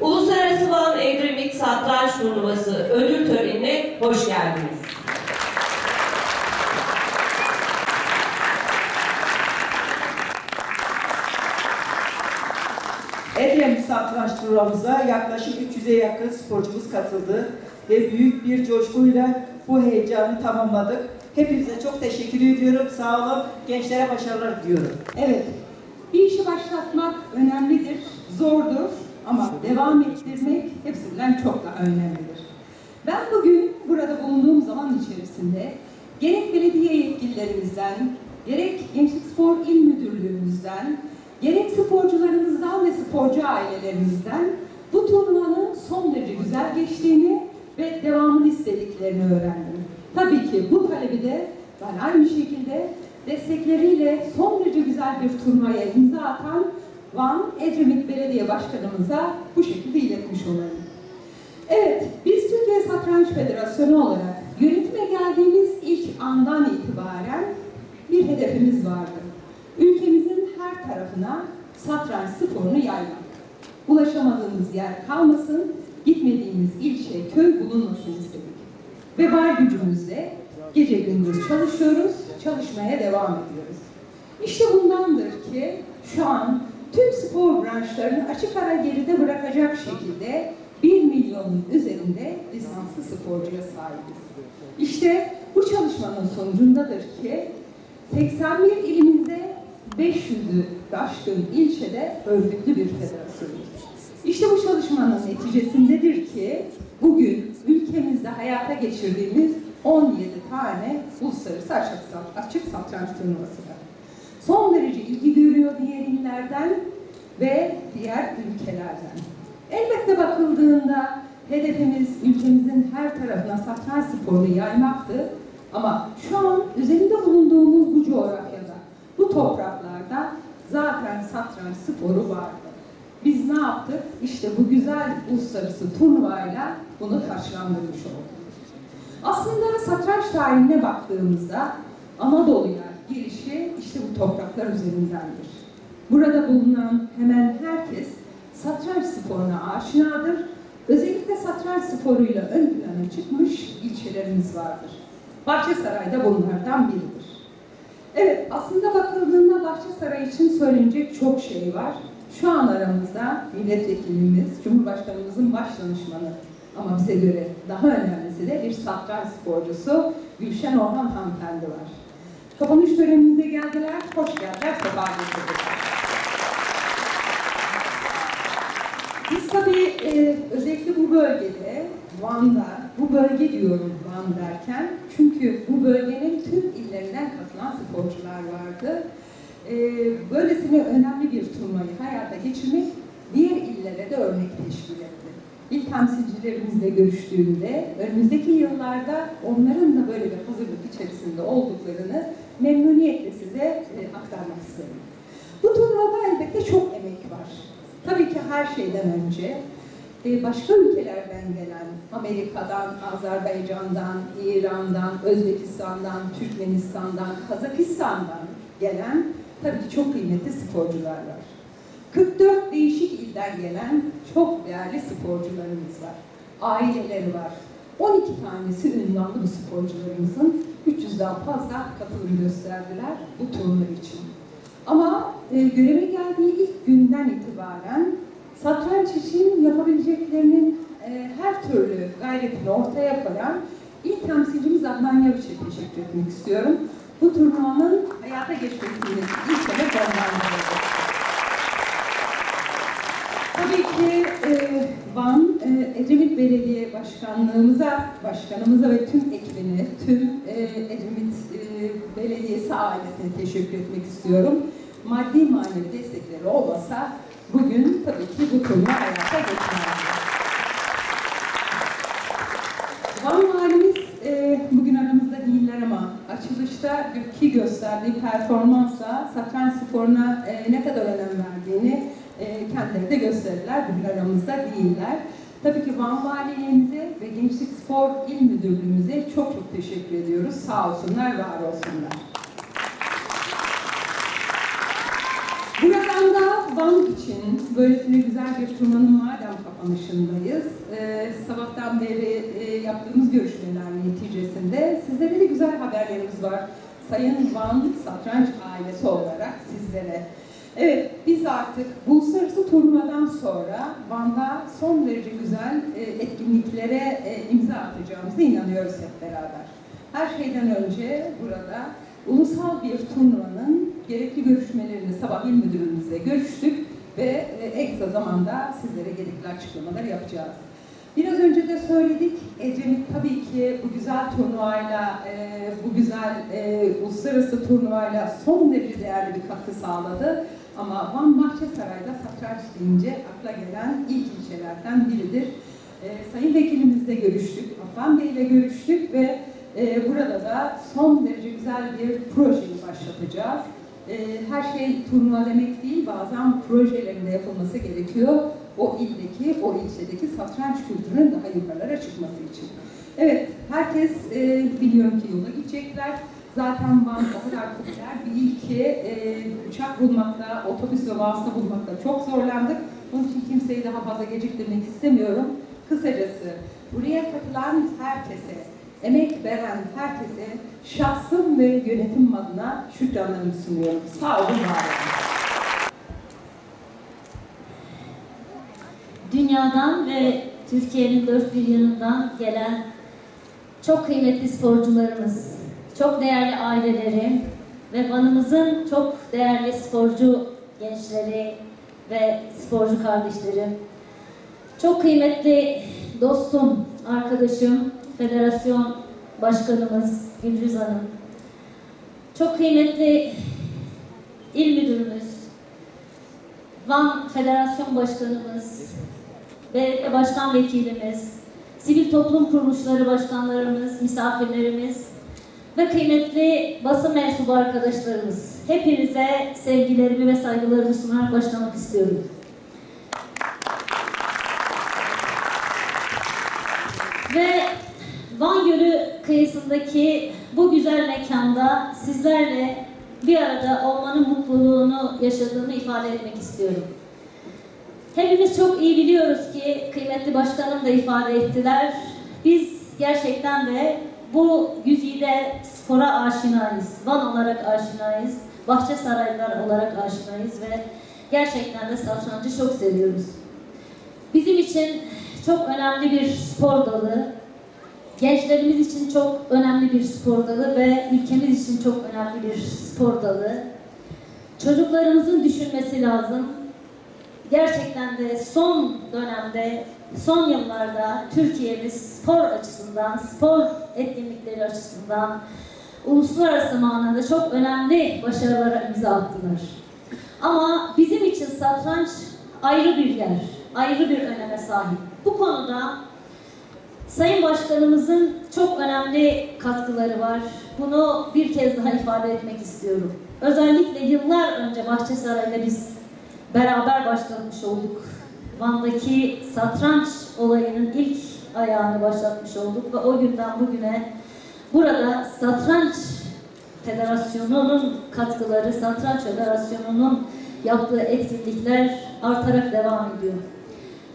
Uluslararası Van Edremit Satranç Turnuvası ödül törenine hoş geldiniz. Edremit satranç turnuvamıza yaklaşık 300'e yakın sporcumuz katıldı ve büyük bir coşkuyla bu heyecanı tamamladık. Hepinize çok teşekkür ediyorum. Sağ olun. Gençlere başarılar diliyorum. Evet, bir işi başlatmak önemlidir, zordur ama devam ettirmek hepsinden çok daha önemlidir. Ben bugün burada bulunduğum zaman içerisinde gerek belediye yetkililerimizden, gerek Gençlik Spor İl Müdürlüğümüzden, gerek sporcularımızdan ve sporcu ailelerimizden bu turnuvanın son derece güzel geçtiğini ve devamını istediklerini öğrendim. Tabii ki bu talebi de ben aynı şekilde destekleriyle son derece güzel bir turnuvaya imza atan Van Edremit Belediye Başkanımıza bu şekilde iletmiş olayım. Evet, biz Türkiye Satranç Federasyonu olarak yönetime geldiğimiz ilk andan itibaren bir hedefimiz vardı. Ülkemizin her tarafına satranç sporunu yaymak. Ulaşamadığımız yer kalmasın, gitmediğimiz ilçe, köy bulunmasın istedik. Ve var gücümüzle gece gündüz çalışıyoruz, çalışmaya devam ediyoruz. İşte bundandır ki şu an tüm spor branşlarını açık ara geride bırakacak şekilde 1 milyonun üzerinde lisanslı sporcuya sahibiz. İşte bu çalışmanın sonucundadır ki 81 ilimizde 500'ü aşkın ilçede örgütlü bir federasyonuz. İşte bu çalışmanın neticesindedir ki bugün ülkemizde hayata geçirdiğimiz 17 tane uluslararası açık, açık satranç turnuvası var. Son derece ilgi görüyor diğer illerden ve diğer ülkelerden. Elbette bakıldığında hedefimiz ülkemizin her tarafına satranç sporunu yaymaktı. Ama şu an üzerinde bulunduğumuz bu coğrafyada, bu topraklarda zaten satranç sporu vardı. Biz ne yaptık? İşte bu güzel uluslararası turnuvayla bunu taşlandırmış olduk. Aslında satranç tarihine baktığımızda Anadolu'ya girişi işte bu topraklar üzerindendir. Burada bulunan hemen herkes satranç sporuna aşinadır. Özellikle satranç sporuyla ön plana çıkmış ilçelerimiz vardır. Bahçesaray da bunlardan biridir. Evet, aslında bakıldığında Bahçesaray için söylenecek çok şey var. Şu an aramızda milletvekilimiz, Cumhurbaşkanımızın baş danışmanı ama bize göre daha önemlisi de bir satranç sporcusu Gülşen Orhan hanımefendi var. Kapanış törenimize geldiler, hoş geldiler, sefa getirdiler. Biz tabii e, özellikle bu bölgede, Van'da, bu bölge diyorum Van derken, çünkü bu bölgenin tüm illerinden katılan sporcular vardı. E, böylesine önemli bir turnuvayı hayata geçirmek diğer illere de örnek teşkil etti. İl temsilcilerimizle görüştüğümde önümüzdeki yıllarda onların da böyle bir hazırlık içerisinde olduklarını memnuniyetle size e, aktarmak isterim. Bu turnuvada elbette çok emek var. Tabii ki her şeyden önce e, başka ülkelerden gelen, Amerika'dan, Azerbaycan'dan, İran'dan, Özbekistan'dan, Türkmenistan'dan, Kazakistan'dan gelen tabii ki çok kıymetli sporcular var. 44 değişik ilden gelen çok değerli sporcularımız var. Aileleri var. 12 tanesi ünvanlı bu sporcularımızın 300'den fazla katılım gösterdiler bu turnuva için. Ama e, göreve geldiği ilk günden itibaren satranç için yapabileceklerinin e, her türlü gayretini ortaya koyan ilk temsilcimiz Adnan Yavuç'a teşekkür etmek istiyorum. Bu turnuvanın hayata geçmesinin ilk sebep oldu. Tabii ki e, Van, e, Ecevit Belediye Başkanlığımıza, başkanımıza ve tüm ekibine, tüm e, Ecevit e, Belediyesi ailesine teşekkür etmek istiyorum. Maddi manevi destekleri olmasa bugün tabii ki bu turnuva hayata geçmezdi. Van Valimiz ama açılışta ki gösterdiği performansa satranç sporuna e, ne kadar önem verdiğini e, kendileri de gösterirler. Bugün aramızda değiller. Tabii ki Van Valiliğimize ve Gençlik Spor İl Müdürlüğümüze çok çok teşekkür ediyoruz. Sağ olsunlar, var olsunlar. Buradan da Van için böylesine güzel bir turmanın madem kapanışındayız. Ee, sabahtan beri e, görüşmeler neticesinde sizlere de güzel haberlerimiz var. Sayın Van Satranç ailesi olarak sizlere. Evet, biz artık bu uluslararası turnuvadan sonra Van'da son derece güzel e, etkinliklere e, imza atacağımıza inanıyoruz hep beraber. Her şeyden önce burada ulusal bir turnuvanın gerekli görüşmelerini sabah il müdürümüzle görüştük ve e, kısa zamanda sizlere gerekli açıklamalar yapacağız. Biraz önce de söyledik, Ecemit tabii ki bu güzel turnuvayla, e, bu güzel e, uluslararası turnuvayla son derece değerli bir katkı sağladı. Ama Van Bahçesaray'da satranç deyince akla gelen ilk ilçelerden biridir. E, Sayın Vekilimizle görüştük, Afan Bey ile görüştük ve e, burada da son derece güzel bir projeyi başlatacağız. E, her şey turnuva demek değil, bazen projelerin de yapılması gerekiyor. O ildeki, o ilçedeki satranç kültürünün daha yukarılara çıkması için. Evet, herkes e, biliyorum ki yola gidecekler. Zaten Van kadar popüler bir il ki e, uçak bulmakta, otobüs ve vasıta bulmakta çok zorlandık. Onun için kimseyi daha fazla geciktirmek istemiyorum. Kısacası buraya katılan herkese, emek veren herkese şahsım ve yönetim adına şükranlarımı sunuyorum. Sağ olun, var olun. Dünyadan ve Türkiye'nin dört bir yanından gelen çok kıymetli sporcularımız, çok değerli aileleri ve Van'ımızın çok değerli sporcu gençleri ve sporcu kardeşlerim, çok kıymetli dostum, arkadaşım, federasyon başkanımız Gülriz Hanım, çok kıymetli il müdürümüz, Van Federasyon Başkanımız, belediye başkan vekilimiz, sivil toplum kuruluşları başkanlarımız, misafirlerimiz ve kıymetli basın mensubu arkadaşlarımız. Hepinize sevgilerimi ve saygılarımı sunarak başlamak istiyorum. Ve Van Gölü kıyısındaki bu güzel mekanda sizlerle bir arada olmanın mutluluğunu yaşadığımı ifade etmek istiyorum. Hepimiz çok iyi biliyoruz ki kıymetli başkanım da ifade ettiler. Biz gerçekten de bu güzide spora aşinayız. Van olarak aşinayız. Bahçesaraylılar olarak aşinayız ve gerçekten de satrancı çok seviyoruz. Bizim için çok önemli bir spor dalı. Gençlerimiz için çok önemli bir spor dalı ve ülkemiz için çok önemli bir spor dalı. Çocuklarımızın düşünmesi lazım. Gerçekten de son dönemde, son yıllarda Türkiye'miz spor açısından, spor etkinlikleri açısından uluslararası manada çok önemli başarılara imza attılar. Ama bizim için satranç ayrı bir yer, ayrı bir öneme sahip. Bu konuda Sayın Başkanımızın çok önemli katkıları var. Bunu bir kez daha ifade etmek istiyorum. Özellikle yıllar önce Bahçesaray'la biz beraber başlatmış olduk. Van'daki satranç olayının ilk ayağını başlatmış olduk ve o günden bugüne burada satranç federasyonunun katkıları, satranç federasyonunun yaptığı etkinlikler artarak devam ediyor.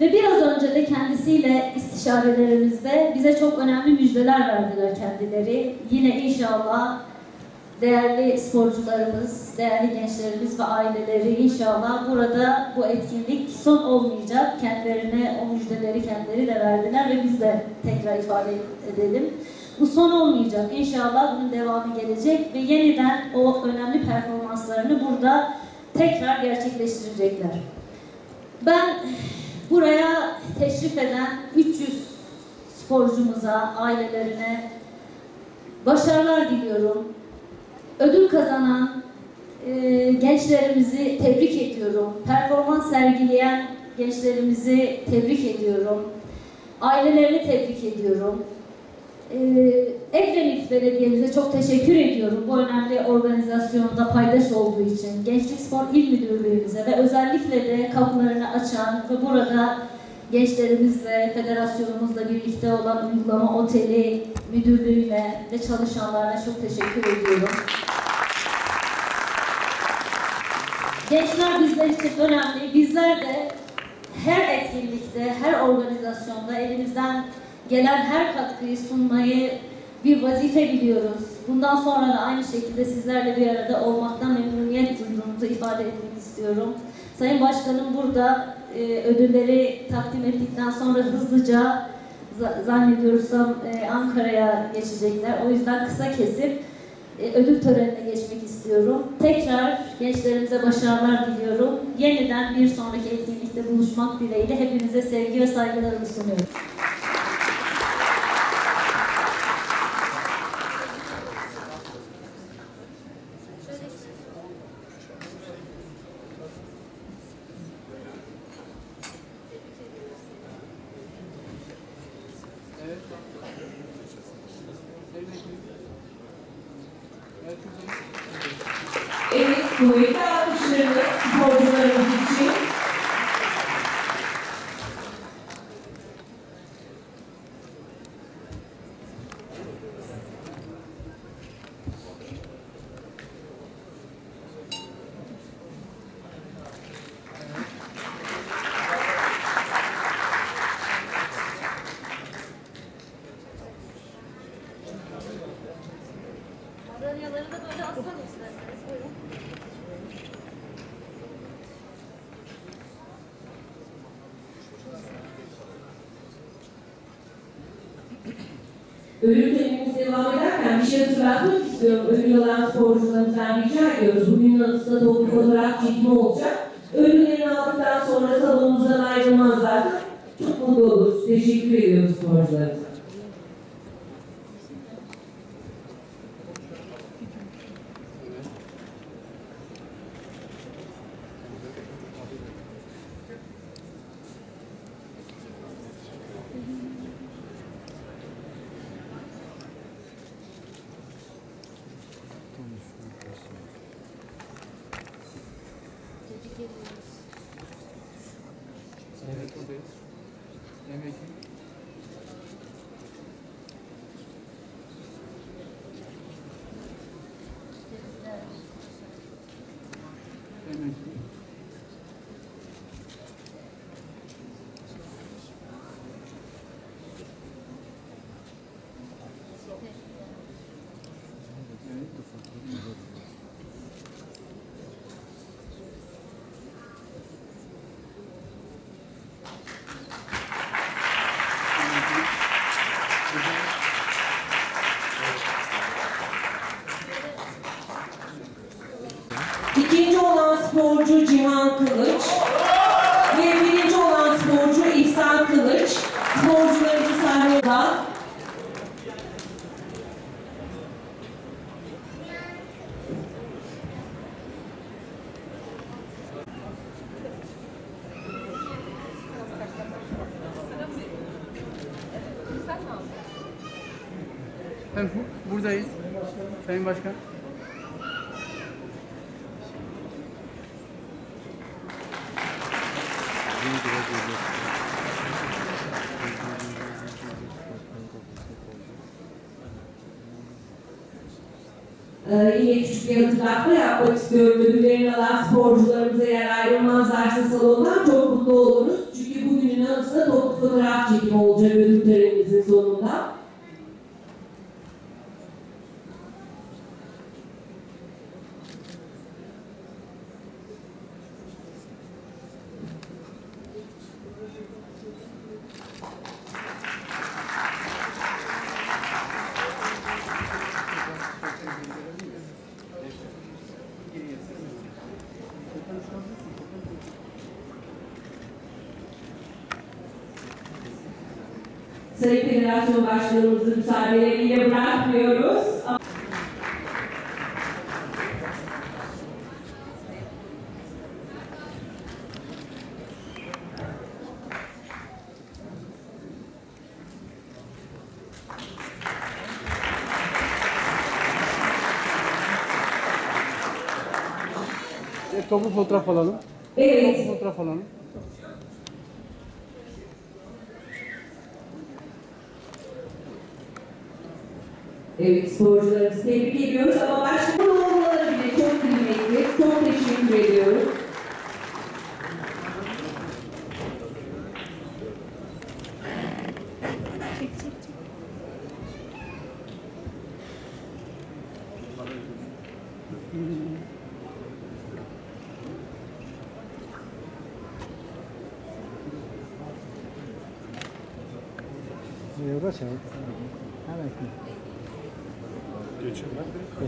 Ve biraz önce de kendisiyle istişarelerimizde bize çok önemli müjdeler verdiler kendileri. Yine inşallah değerli sporcularımız, değerli gençlerimiz ve aileleri inşallah burada bu etkinlik son olmayacak. Kendilerine o müjdeleri kendileri de verdiler ve biz de tekrar ifade edelim. Bu son olmayacak. İnşallah bunun devamı gelecek ve yeniden o önemli performanslarını burada tekrar gerçekleştirecekler. Ben buraya teşrif eden 300 sporcumuza, ailelerine başarılar diliyorum. Ödül kazanan e, gençlerimizi tebrik ediyorum. Performans sergileyen gençlerimizi tebrik ediyorum. Ailelerini tebrik ediyorum. E, Edremit Belediye'mize çok teşekkür ediyorum bu önemli organizasyonda paydaş olduğu için. Gençlik Spor İl Müdürlüğümüze ve özellikle de kapılarını açan ve burada gençlerimizle, federasyonumuzla birlikte olan uygulama oteli müdürlüğüne ve çalışanlarına çok teşekkür ediyorum. Gençler bizler için önemli. Bizler de her etkinlikte, her organizasyonda elimizden gelen her katkıyı sunmayı bir vazife biliyoruz. Bundan sonra da aynı şekilde sizlerle bir arada olmaktan memnuniyet duyduğumuzu ifade etmek istiyorum. Sayın Başkanım burada e, ödülleri takdim ettikten sonra hızlıca za- zannediyorsam e, Ankara'ya geçecekler. O yüzden kısa kesip e, ödül törenine geçmek istiyorum. Tekrar gençlerimize başarılar diliyorum. Yeniden bir sonraki etkinlikte buluşmak dileğiyle hepinize sevgi ve saygılarımı sunuyorum. Evet, kuvvetli alkışlarınız sporcularımız için. Madalyaları da böyle aslan isterseniz. Buyurun. Ödül törenimiz devam ederken bir şey hatırlatmak istiyorum. Ödül alan sporcularımızdan rica ediyoruz. Bugünün anısında toplu fotoğraf çekimi olacak. Ödüllerini aldıktan sonra salonumuzdan ayrılmazlarsa çok mutlu oluruz. Teşekkür ediyoruz sporcularımıza. 嗯。Sporcu Cihan Kılıç ve birinci olan sporcu İhsan Kılıç. Sporcularımızı sahneye al. Efendim bu- buradayız. Sayın Başkan. Ee, yine küçük bir hatırlatma yapmak istiyorum. Ödüllerini alan sporcularımıza eğer ayrılmazlarsa salondan çok mutlu oluruz. Çünkü bugünün anısında toplu fotoğraf çekimi olacak ödül törenimizin sonunda. Sayın Federasyon Başkanımızı müsaadeleriyle bırakmıyoruz. Toplu fotoğraf alalım. Evet, Toplu fotoğraf alalım. evet, sporcularımızı tebrik ediyoruz ama başka olmaları bile çok kıymetli. Çok teşekkür ediyoruz. Gracias.